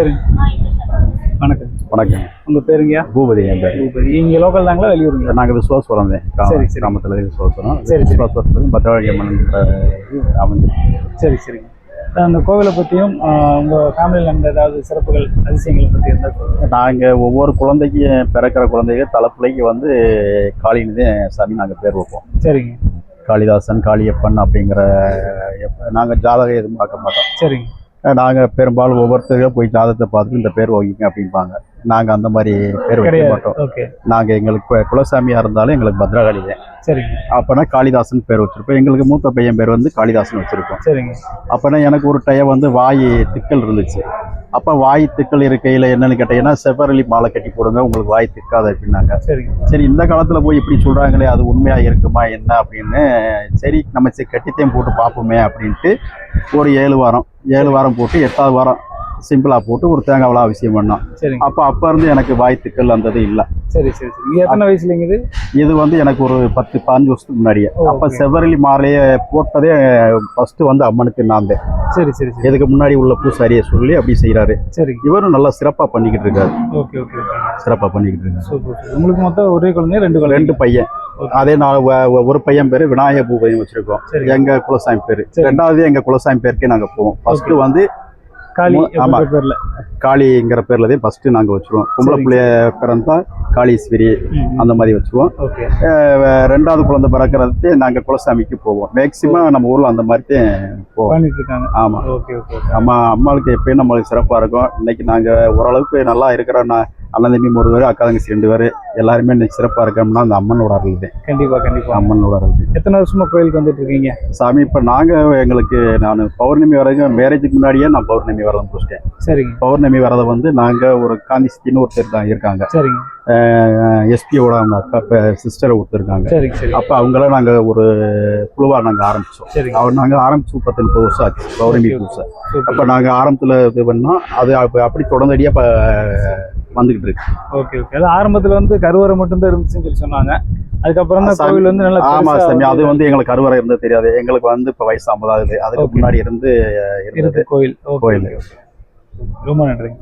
சரி. வணக்கம் வணக்கம் உங்க பேருங்கய்யா? பூபதி என் பேர். பூபதி. இங்க லோக்கல் தாங்களா வெளியூருங்களா? நாங்கள் விசுவாசுரம் தான். சரி, சரி. கிராமத்தில் விசுவாசுரம் சரி. விசுவாசுரத்துலேருந்து பத்திரகாளி அம்மன் அமைஞ்சு சரி சரிங்க. அந்த கோவிலை பற்றியும் உங்கள் ஃபேமிலியில் நடந்த ஏதாவது சிறப்புகள் அதிசயங்களை பற்றி இருந்தால் நாங்கள் ஒவ்வொரு குழந்தைக்கு பிறக்கிற குழந்தைக்கு தலைப்பிள்ளைக்கு வந்து காளின்னு சாமி நாங்கள் பேர் வைப்போம். சரிங்க. காளிதாசன் காளியப்பன் அப்படிங்கிற நாங்கள் ஜாதகம் எதுவும் பார்க்க மாட்டோம். சரிங்க. நாங்கள் பெரும்பாலும் ஒவ்வொருத்தருக்கும் போய் ஜாதகத்தை பார்த்துட்டு இந்த பேர் வைங்க அப்படிம்பாங்க. நாங்கள் அந்த மாதிரி பேர் வைக்க மாட்டோம். நாங்கள் எங்களுக்கு குலசாமியாக இருந்தாலும் எங்களுக்கு பத்ரகாளி தான் சரிங்க. அப்போனா காளிதாசன் பேர் வச்சுருப்போம். எங்களுக்கு மூத்த பையன் பேர் வந்து காளிதாசன் வச்சுருக்கோம். சரிங்க. அப்போனா எனக்கு ஒரு டைம் வந்து வாய் திக்கல் இருந்துச்சு. அப்போ வாய் திக்கல் இருக்கையில் என்னன்னு கேட்டீங்கன்னா செவ்வரளி மாலை கட்டி போடுங்க உங்களுக்கு வாய் திக்காது அப்படின்னாங்க. சரிங்க. சரி இந்த காலத்தில் போய் இப்படி சொல்கிறாங்களே அது உண்மையாக இருக்குமா என்ன அப்படின்னு சரி நம்ம சரி கட்டித்தையும் போட்டு பார்ப்போமே அப்படின்ட்டு ஒரு ஏழு வாரம் ஏழு வாரம் போட்டு எட்டாவது வாரம் சிம்பிளாக போட்டு ஒரு தேங்காவெலாம் அவசியம் பண்ணோம். அப்போ அப்போ இருந்து எனக்கு வாய் திக்கல் அந்த இது இல்லை. சரி சரி சரி. எத்தனை வயசுலங்க இது? இது வந்து எனக்கு ஒரு பத்து பதினஞ்சு வருஷத்துக்கு முன்னாடியே. அப்போ. செவ்வரளி மாலையை போட்டதே ஃபர்ஸ்ட் வந்து அம்மனுக்கு நான் தான். சரி சரி சரி. இதுக்கு முன்னாடி உள்ள பூசாரியை சொல்லி அப்படி செய்கிறாரு சரிங்க இவரும் நல்லா சிறப்பாக பண்ணிக்கிட்டு இருக்காரு. ஓகே ஓகே சிறப்பாக பண்ணிக்கிட்டு இருக்காரு. உங்களுக்கு மொத்தம் ஒரே குழந்தை ரெண்டு குழந்தை? ரெண்டு பையன். அதே நான் ஒரு பையன் பேரு விநாயக பூபதினு வச்சிருக்கோம். சரி. எங்க குலசாமி பேரு. சரி. ரெண்டாவது எங்க குலசாமி பேருக்கே நாங்க போவோம். ஃபர்ஸ்ட். வந்து காளி மு- ஆமா. அப்படின்ற பேர்ல. காளிங்கிற பேர்ல தான் ஃபர்ஸ்ட் நாங்க வச்சிருவோம். பொம்பளை. பிள்ளைய பிறந்தா காளீஸ்வரி அந்த மாதிரி வச்சிருவோம். ரெண்டாவது குழந்தை பிறக்கிறது நாங்க குலசாமிக்கு போவோம். மேக்சிமம் நம்ம ஊர்ல அந்த மாதிரி தான் போவோம். பண்ணிட்டு இருக்காங்க ஆமா. Okay okay okay. அம்மா அம்மாளுக்கு எப்பயும் நம்மளுக்கு சிறப்பா இருக்கும். இன்னைக்கு நாங்க ஓரளவுக்கு நல்லா இருக்கிறோம். நான் அண்ணன் தம்பி ஒரு பேர் அக்கா தங்கச்சி ரெண்டு பேர் எல்லாருமே இன்னைக்கு சிறப்பா இருக்கோம்னா அந்த அம்மனோட அருள் தான் கண்டிப்பா கண்டிப்பா. அம்மனோட அருள் தான் எத்தனை வருஷமா கோயிலுக்கு வந்துட்டு இருக்கீங்க? சாமி இப்போ நாங்கள் எங்களுக்கு நான் பௌர்ணமி வரைக்கும் மேரேஜுக்கு முன்னாடியே நான் பௌர்ணமி விரதம் பிடிச்சிட்டேன் சரிங்க. பௌர்ணமி விரதம் வந்து நாங்கள் ஒரு காந்தி சித்தின்னு ஒருத்தர் தான் இருக்காங்க. சரிங்க. எஸ்பியோட அவங்க அக்கா சிஸ்டரை ஒருத்தருக்காங்க அப்போ அவங்கள நாங்கள் ஒரு குழுவாக நாங்கள் ஆரம்பித்தோம் அவர் நாங்கள் ஆரம்பிச்சு பத்து முப்பது வருஷம் ஆச்சு பௌர்ணமி சூப்பர். அப்போ நாங்கள் ஆரம்பத்தில் இது பண்ணோம். அது அப்போ அப்படி தொடர்ந்தடியாக இப்போ வந்துக்கிட்டு இருக்கு. Okay okay. அது ஆரம்பத்துல வந்து கருவறை மட்டும் தான் இருந்துச்சுன்னு சொல்லி சொன்னாங்க. அதுக்கப்புறம் தான் கோவில் வந்து நல்லா ஆமா சாமி. அது வந்து எங்களுக்கு கருவறை இருந்தது தெரியாது. எங்களுக்கு வந்து இப்போ வயசு ஐம்பதாவது. அதுக்கு. முன்னாடி இருந்து இருந்தது. கோயில். கோயில். ரொம்ப நன்றிங்க.